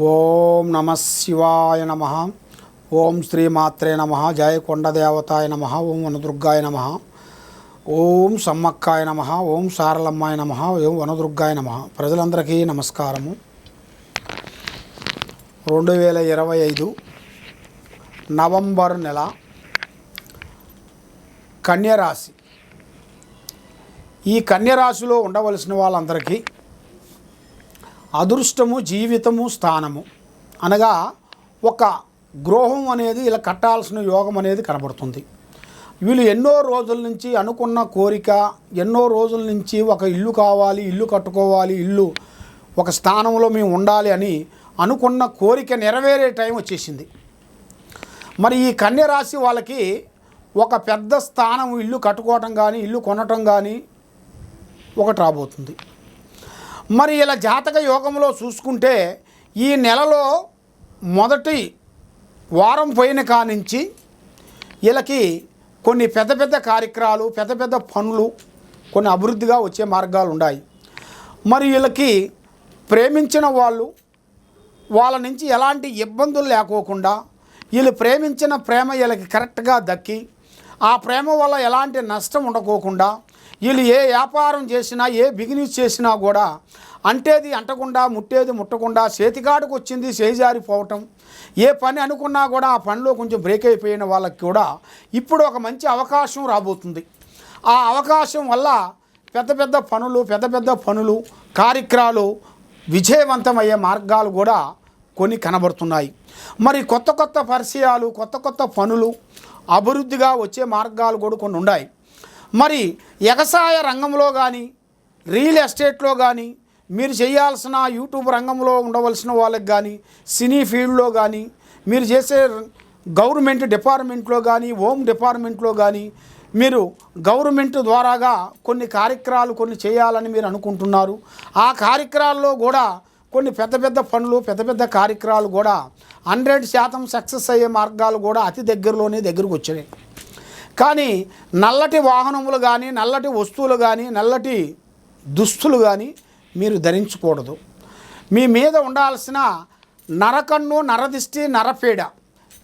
ఓం నమ శివాయ నమ. ఓం శ్రీమాత్రే నమ. జయ కొండదేవతాయ నమ. ఓం వనదుర్గాయ నమ. ఓం సమ్మక్కాయ నమ. ఓం సారలమ్మాయ నమ. ఓం వనదుర్గాయ నమ. ప్రజలందరికీ నమస్కారము. రెండు వేల ఇరవై ఐదు నవంబర్ నెల కన్యరాశి. ఈ కన్యరాశిలో ఉండవలసిన వాళ్ళందరికీ అదృష్టము జీవితము స్థానము. అనగా ఒక గృహం అనేది ఇలా కట్టాల్సిన యోగం అనేది కనబడుతుంది. వీళ్ళు ఎన్నో రోజుల నుంచి అనుకున్న కోరిక ఎన్నో రోజుల నుంచి ఒక ఇల్లు కావాలి ఇల్లు కట్టుకోవాలి ఇల్లు ఒక స్థానంలో మేము ఉండాలి అని అనుకున్న కోరిక నెరవేరే టైం వచ్చేసింది. మరి ఈ కన్య రాశి వాళ్ళకి ఒక పెద్ద స్థానం ఇల్లు కట్టుకోవటం కానీ ఇల్లు కొనటం కానీ ఒకటి రాబోతుంది. మరి ఇలా జాతక యోగంలో చూసుకుంటే ఈ నెలలో మొదటి వారం పోయిన కానించి వీళ్ళకి కొన్ని పెద్ద పెద్ద కార్యక్రమాలు పెద్ద పెద్ద పనులు కొన్ని అభివృద్ధిగా వచ్చే మార్గాలు ఉన్నాయి. మరి వీళ్ళకి ప్రేమించిన వాళ్ళు వాళ్ళ నుంచి ఎలాంటి ఇబ్బందులు లేకోకుండా వీళ్ళు ప్రేమించిన ప్రేమ వీళ్ళకి కరెక్ట్గా దక్కి ఆ ప్రేమ వల్ల ఎలాంటి నష్టం ఉండకోకుండా వీళ్ళు ఏ వ్యాపారం చేసినా ఏ బిజినెస్ చేసినా కూడా అంటేది అంటకుండా ముట్టేది ముట్టకుండా చేతికాడుకు వచ్చింది చేజారిపోవటం. ఏ పని అనుకున్నా కూడా ఆ పనిలో కొంచెం బ్రేక్ అయిపోయిన వాళ్ళకి కూడా ఇప్పుడు ఒక మంచి అవకాశం రాబోతుంది. ఆ అవకాశం వల్ల పెద్ద పెద్ద పనులు పెద్ద పెద్ద పనులు కార్యక్రమాలు విజయవంతమయ్యే మార్గాలు కూడా కొన్ని కనబడుతున్నాయి. మరి కొత్త కొత్త పరిచయాలు కొత్త కొత్త పనులు అభివృద్ధిగా వచ్చే మార్గాలు కూడా కొన్ని ఉన్నాయి. మరి వ్యవసాయ రంగంలో కానీ రియల్ ఎస్టేట్లో కానీ మీరు చేయాల్సిన యూట్యూబ్ రంగంలో ఉండవలసిన వాళ్ళకి కానీ సినీ ఫీల్డ్లో కానీ మీరు చేసే గవర్నమెంట్ డిపార్ట్మెంట్లో కానీ హోమ్ డిపార్ట్మెంట్లో కానీ మీరు గవర్నమెంట్ ద్వారాగా కొన్ని కార్యక్రమాలు కొన్ని చేయాలని మీరు అనుకుంటున్నారు. ఆ కార్యక్రమాల్లో కూడా కొన్ని పెద్ద పెద్ద పనులు పెద్ద పెద్ద కార్యక్రమాలు కూడా హండ్రెడ్ శాతం సక్సెస్ అయ్యే మార్గాలు కూడా అతి దగ్గరలోనే దగ్గరకు వచ్చినాయి. కానీ నల్లటి వాహనములు కానీ నల్లటి వస్తువులు కానీ నల్లటి దుస్తులు కానీ మీరు ధరించకూడదు. మీ మీద ఉండాల్సిన నరకన్ను నరదిష్టి నరపీడ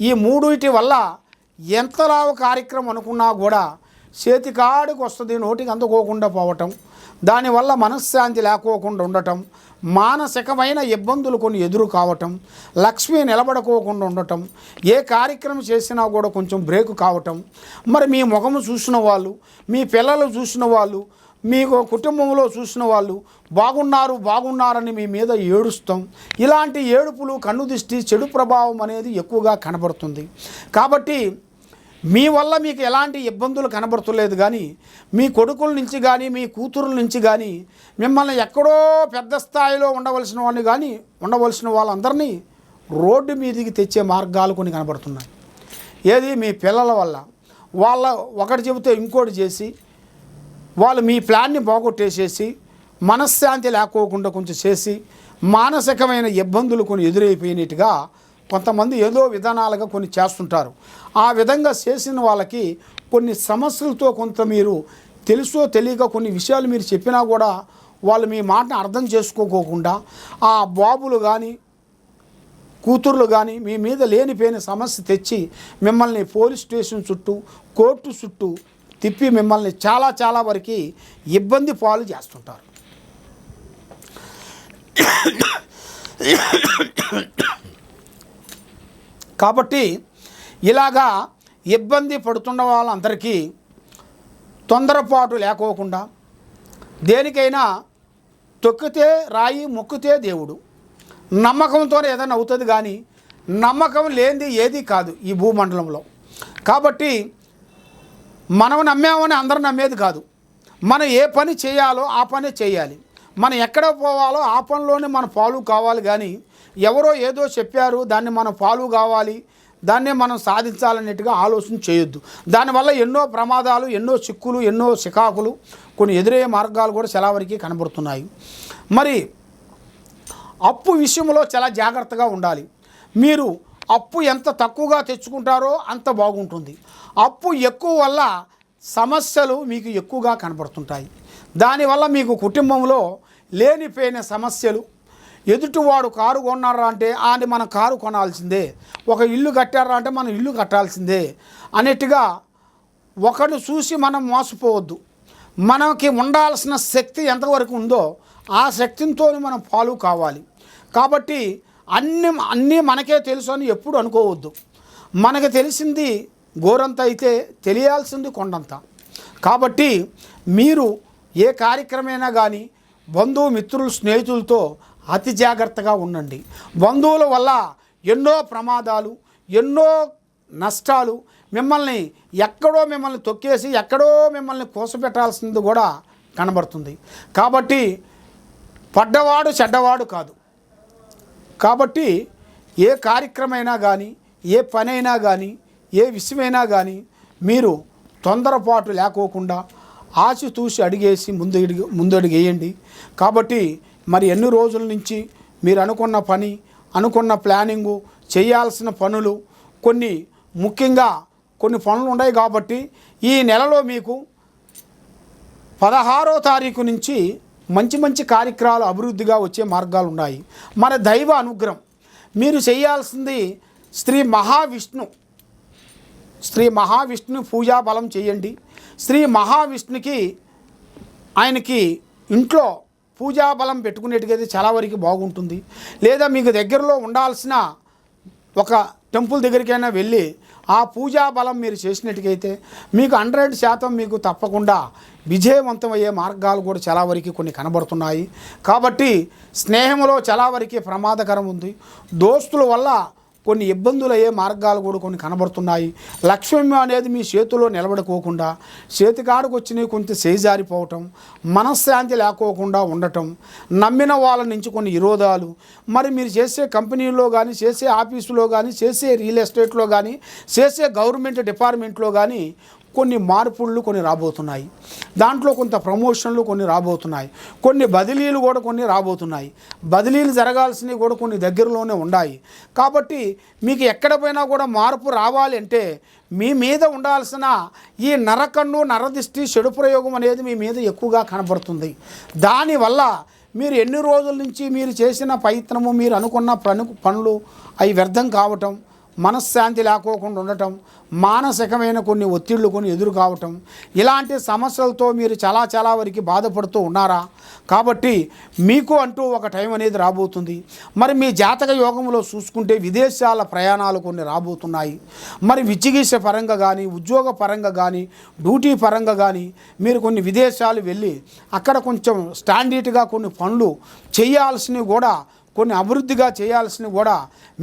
ఈ మూడుటి వల్ల ఎంతలావు కార్యక్రమం అనుకున్నా కూడా చేతికాడికి వస్తుంది నోటికి అందుకోకుండా పోవటం దానివల్ల మనశ్శాంతి లేకోకుండా ఉండటం మానసికమైన ఇబ్బందులు కొన్ని ఎదురు కావటం లక్ష్మి నిలబడుకోకుండా ఉండటం ఏ కార్యక్రమం చేసినా కూడా కొంచెం బ్రేక్ కావటం. మరి మీ ముఖము చూసిన వాళ్ళు మీ పిల్లలు చూసిన వాళ్ళు మీకు కుటుంబంలో చూసిన వాళ్ళు బాగున్నారు బాగున్నారని మీ మీద ఏడుస్తాం. ఇలాంటి ఏడుపులు కన్ను దిష్టి చెడు ప్రభావం అనేది ఎక్కువగా కనబడుతుంది. కాబట్టి మీ వల్ల మీకు ఎలాంటి ఇబ్బందులు కనబడుతులేదు కానీ మీ కొడుకుల నుంచి కానీ మీ కూతురుల నుంచి కానీ మిమ్మల్ని ఎక్కడో పెద్ద స్థాయిలో ఉండవలసిన వాళ్ళని కానీ ఉండవలసిన వాళ్ళందరినీ రోడ్డు మీదికి తెచ్చే మార్గాలు కొన్ని కనబడుతున్నాయి. ఏది? మీ పిల్లల వల్ల. వాళ్ళ ఒకటి చెబితే ఇంకోటి చేసి వాళ్ళు మీ ప్లాన్ని బాగొట్టేసేసి మనశ్శాంతి లేకోకుండా కొంచెం చేసి మానసికమైన ఇబ్బందులు కొన్ని ఎదురైపోయినట్టుగా కొంతమంది ఏదో విధానాలుగా కొన్ని చేస్తుంటారు. ఆ విధంగా చేసిన వాళ్ళకి కొన్ని సమస్యలతో కొంత మీరు తెలుసో తెలియక కొన్ని విషయాలు మీరు చెప్పినా కూడా వాళ్ళు మీ మాటను అర్థం చేసుకోకోకుండా ఆ బాబులు కానీ కూతుర్లు కానీ మీ మీద లేనిపోయిన సమస్య తెచ్చి మిమ్మల్ని పోలీస్ స్టేషన్ చుట్టూ కోర్టు చుట్టూ తిప్పి మిమ్మల్ని చాలా చాలా వరకు ఇబ్బంది పాలు చేస్తుంటారు. కాబట్టి ఇలాగా ఇబ్బంది పడుతున్న వాళ్ళందరికీ తొందరపాటు లేకోకుండా దేనికైనా తొక్కితే రాయి మొక్కితే దేవుడు. నమ్మకంతోనే ఏదైనా అవుతుంది కానీ నమ్మకం లేనిది ఏది కాదు ఈ భూమండలంలో. కాబట్టి మనం నమ్మామని అందరూ నమ్మేది కాదు. మనం ఏ పని చేయాలో ఆ పని చేయాలి. మనం ఎక్కడ పోవాలో ఆ పనిలోనే మన పాలు కావాలి కానీ ఎవరో ఏదో చెప్పారు దాన్ని మనం ఫాలో కావాలి దాన్నే మనం సాధించాలన్నట్టుగా ఆలోచన చేయొద్దు. దానివల్ల ఎన్నో ప్రమాదాలు ఎన్నో చిక్కులు ఎన్నో చికాకులు కొన్ని ఎదురయ్యే మార్గాలు కూడా చాలా వరకు కనబడుతున్నాయి. మరి అప్పు విషయంలో చాలా జాగ్రత్తగా ఉండాలి. మీరు అప్పు ఎంత తక్కువగా తెచ్చుకుంటారో అంత బాగుంటుంది. అప్పు ఎక్కువ వల్ల సమస్యలు మీకు ఎక్కువగా కనబడుతుంటాయి. దానివల్ల మీకు కుటుంబంలో లేనిపోయిన సమస్యలు ఎదుటివాడు కారు కొన్నారా అంటే అది మన కారు కొనాల్సిందే. ఒక ఇల్లు కట్టారా అంటే మనం ఇల్లు కట్టాల్సిందే. అన్నట్టుగా ఒకడు చూసి మనం మోసపోవద్దు. మనకి ఉండాల్సిన శక్తి ఎంతవరకు ఉందో ఆ శక్తితో మనం ఫాలో కావాలి. కాబట్టి అన్ని అన్నీ మనకే తెలుసు అని ఎప్పుడు అనుకోవద్దు. మనకు తెలిసింది గోరంత అయితే తెలియాల్సింది కొండంత. కాబట్టి మీరు ఏ కార్యక్రమైనా కానీ బంధువు మిత్రులు స్నేహితులతో అతి జాగ్రత్తగా ఉండండి. బంధువుల వల్ల ఎన్నో ప్రమాదాలు ఎన్నో నష్టాలు మిమ్మల్ని ఎక్కడో మిమ్మల్ని తొక్కేసి ఎక్కడో మిమ్మల్ని కోసపెట్టాల్సింది కూడా కనబడుతుంది. కాబట్టి పడ్డవాడు చెడ్డవాడు కాదు. కాబట్టి ఏ కార్యక్రమైనా కానీ ఏ పనైనా కానీ ఏ విషయమైనా కానీ మీరు తొందరపాటు లేకోకుండా ఆచితూసి అడిగేసి ముందు ముందడుగు ముందు వేయండి. కాబట్టి మరి ఎన్ని రోజుల నుంచి మీరు అనుకున్న పని అనుకున్న ప్లానింగు చేయాల్సిన పనులు కొన్ని ముఖ్యంగా కొన్ని పనులు ఉన్నాయి కాబట్టి ఈ నెలలో మీకు పదహారో తారీఖు నుంచి మంచి మంచి కార్యక్రమాలు అభివృద్ధిగా వచ్చే మార్గాలు ఉన్నాయి. మన దైవ అనుగ్రహం. మీరు చేయాల్సింది శ్రీ మహావిష్ణు. శ్రీ మహావిష్ణు పూజా బలం చేయండి. శ్రీ మహావిష్ణుకి ఆయనకి ఇంట్లో పూజా బలం పెట్టుకునేటికైతే చాలా వరకు బాగుంటుంది. లేదా మీకు దగ్గరలో ఉండాల్సిన ఒక టెంపుల్ దగ్గరికైనా వెళ్ళి ఆ పూజా బలం మీరు చేసినట్టుకైతే మీకు హండ్రెడ్ శాతం మీకు తప్పకుండా విజయవంతమయ్యే మార్గాలు కూడా చాలా వరకు కొన్ని కనబడుతున్నాయి. కాబట్టి స్నేహంలో చాలా వరకు ప్రమాదకరం ఉంది. దోస్తుల వల్ల కొన్ని ఇబ్బందులు అయ్యే మార్గాలు కూడా కొన్ని కనబడుతున్నాయి. లక్ష్యం అనేది మీ చేతిలో నిలబడుకోకుండా చేతికాడకు వచ్చినవి కొంత చేజారిపోవటం మనశ్శాంతి లేకోకుండా ఉండటం నమ్మిన వాళ్ళ నుంచి కొన్ని విరోధాలు మరి మీరు చేసే కంపెనీలో కానీ చేసే ఆఫీసులో కానీ చేసే రియల్ ఎస్టేట్లో కానీ చేసే గవర్నమెంట్ డిపార్ట్మెంట్లో కానీ కొన్ని మార్పులు కొన్ని రాబోతున్నాయి. దాంట్లో కొంత ప్రమోషన్లు కొన్ని రాబోతున్నాయి. కొన్ని బదిలీలు కూడా కొన్ని రాబోతున్నాయి. బదిలీలు జరగాల్సినవి కూడా కొన్ని దగ్గరలోనే ఉన్నాయి. కాబట్టి మీకు ఎక్కడ పోయినా కూడా మార్పు రావాలి అంటే మీ మీద ఉండాల్సిన ఈ నరకన్ను నరదిష్టి చెడు ప్రయోగం అనేది మీ మీద ఎక్కువగా కనబడుతుంది. దానివల్ల మీరు ఎన్ని రోజుల నుంచి మీరు చేసిన ప్రయత్నము మీరు అనుకున్న పను పనులు అవి వ్యర్థం కావటం మనశ్శాంతి లేకోకుండా ఉండటం మానసికమైన కొన్ని ఒత్తిళ్ళు కొన్ని ఎదురు కావటం ఇలాంటి సమస్యలతో మీరు చాలా చాలా వరకు బాధపడుతూ ఉన్నారా? కాబట్టి మీకు అంటూ ఒక టైం అనేది రాబోతుంది. మరి మీ జాతక యోగంలో చూసుకుంటే విదేశాల ప్రయాణాలు కొన్ని రాబోతున్నాయి. మరి విచికిత్స పరంగా కానీ ఉద్యోగ పరంగా కానీ డ్యూటీ పరంగా కానీ మీరు కొన్ని విదేశాలు వెళ్ళి అక్కడ కొంచెం స్టాండర్డ్గా కొన్ని పనులు చేయాల్సినవి కూడా కొన్ని అభివృద్ధిగా చేయాల్సినవి కూడా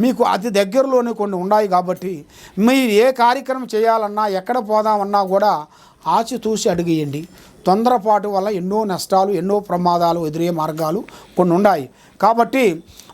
మీకు అతి దగ్గరలోనే కొన్ని ఉన్నాయి కాబట్టి మీరు ఏ కార్యక్రమం చేయాలన్నా ఎక్కడ పోదామన్నా కూడా ఆచితూసి అడిగేయండి. తొందరపాటు వల్ల ఎన్నో నష్టాలు ఎన్నో ప్రమాదాలు ఎదురయ్యే మార్గాలు కొన్ని ఉన్నాయి. కాబట్టి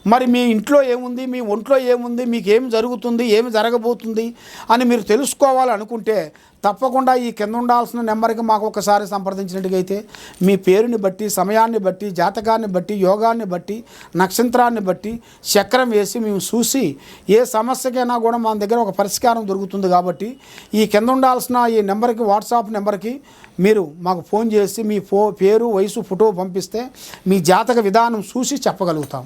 మరి మీ ఇంట్లో ఏముంది? మీ ఒంట్లో ఏముంది? మీకు ఏం జరుగుతుంది? ఏమి జరగబోతుంది? అని మీరు తెలుసుకోవాలనుకుంటే తప్పకుండా ఈ కింద ఉండాల్సిన నెంబర్కి మాకు ఒకసారి సంప్రదించినట్టుగైతే మీ పేరుని బట్టి సమయాన్ని బట్టి జాతకాన్ని బట్టి యోగాన్ని బట్టి నక్షత్రాన్ని బట్టి చక్రం వేసి మేము చూసి ఏ సమస్యకైనా కూడా మన దగ్గర ఒక పరిష్కారం దొరుకుతుంది కాబట్టి ఈ కింద ఉండాల్సిన ఈ నెంబర్కి వాట్సాప్ నెంబర్కి మీరు మాకు ఫోన్ చేసి మీ ఫో పేరు వయసు ఫోటో పంపిస్తే మీ జాతక విధానం చూసి చెప్పగలుగుతాం.